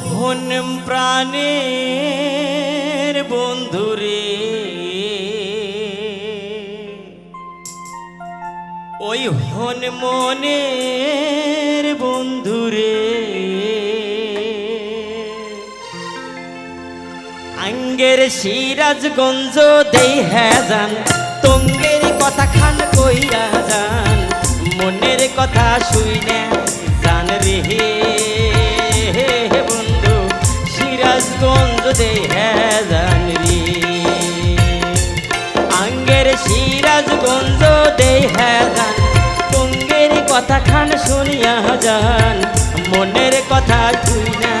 হন প্রাণের বন্ধুরে ওই হন মনের বন্ধুরে আঙ্গের সিরাজগঞ্জ দেই হ্যাঁ হ্যাঁ যান তঙ্গের কথা খান শুনিয়া যান মনের কথা তুই না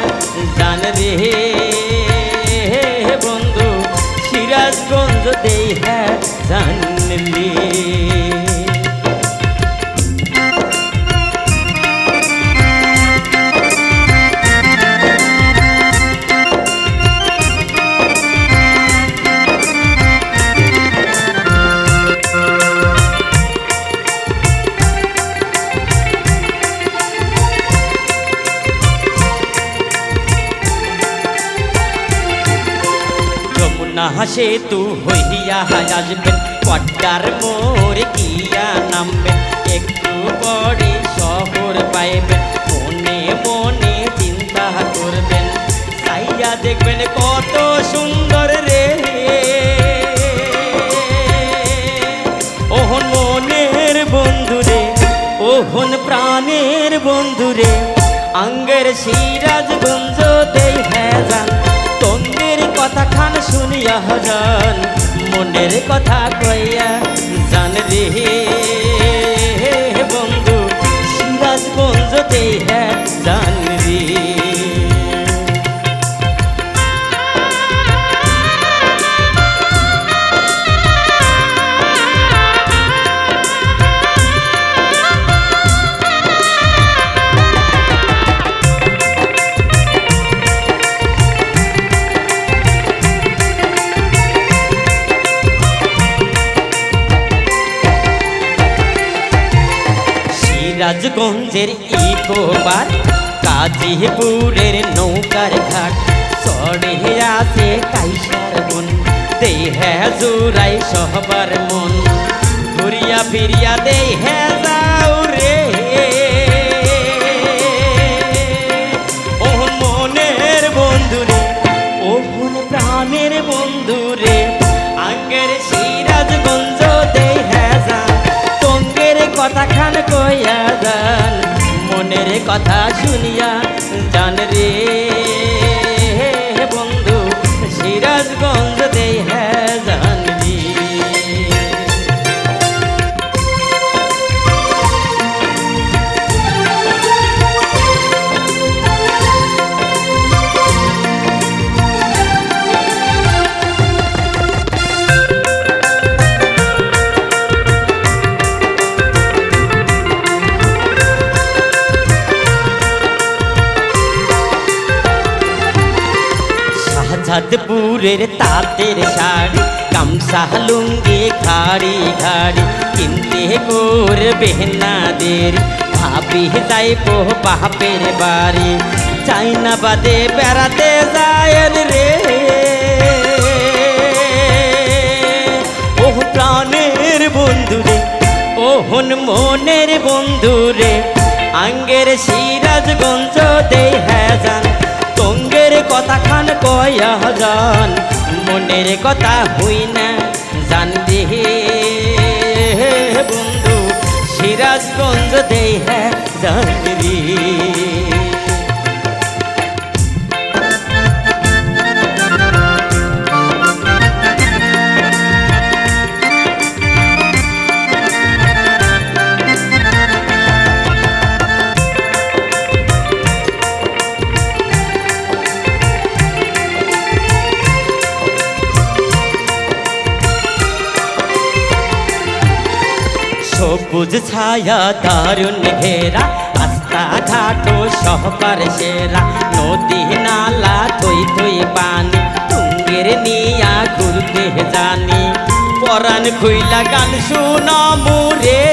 সেতু হইয়া আসবেন, পদ্মার মোড়ে গিয়া নামবেন। একটু পরে শহর পাইবেন, মনে মনে চিন্তা করবেন। চাইয়া দেখবেন কত সুন্দর রে। ওহন মনের বন্ধুরে ওহন প্রাণের বন্ধুরে আঙ্গের সিরাজগঞ্জ দেই হ্যাঁ কথা খান শুনিয়া হজন মনের কথা কইয়া জান সিরাজগঞ্জের ইকোবার কাজীপুরের নৌকার ঘাট। সরে আছে কাইসার বন দেহে জুরাই সহবার মন। ঘুরিয়া ফিরিয়া দেহে যাও কথা শুনিয়া জান রে। শাহজাদপুরের তাঁতের শাড়ি কামসা লুঙ্গি খাড়ি ঘাড়ি কিনতে করবে না দের ভাবি যাইব বাপের বাড়ি চাইনা বাদে বেড়াতে যায় রে। ওহ প্রাণের বন্ধুরে ওহন মনের বন্ধুরে আঙ্গের সিরাজগঞ্জ দে হ্যাঁ যান তঙ্গের কথা খান কয়া যান মনের কথা হই না জানবি বন্ধু সিরাজগঞ্জ দেহ হ্যাঁ সবুজ ছায়া, দারুণ ঘেরা। রাস্তা ঘাটো সহকার সেরা। নদী, নালা, থই থই পানি। তুঙ্গের নিয়া ঘুরতে জানি। পরাণ খুইলা গান শুনা মুরে।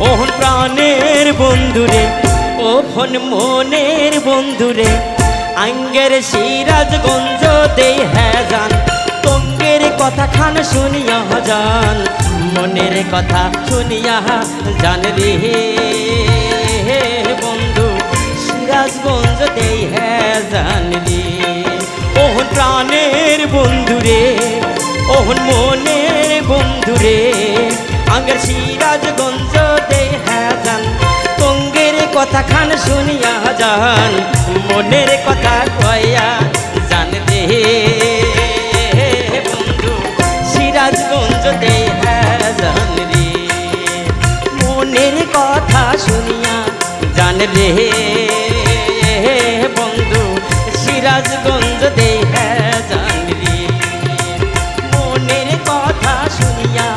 ওহন প্রাণের বন্ধুরে ওহন মনের বন্ধুরে আঙ্গের সিরাজগঞ্জ দে হ্যাঁ জান। তঙ্গের কথা খান শুনিয়া যান মনের কথা শুনিয়া জান রে। বন্ধু, সিরাজগঞ্জ দে হ্যাঁ জান রে। ওহন প্রাণের বন্ধুরে ওহন মনের বন্ধুরে আঙ্গের সিরাজগঞ্জ দে হ্যাঁ জান কথা খান শুনিয়া যান মনের কথা কয়া রে। বন্ধু, সিরাজগঞ্জ দে জান রে মনের কথা শুনিয়া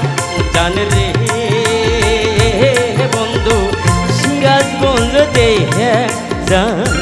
জান রে বন্ধু, সিরাজগঞ্জ দে জান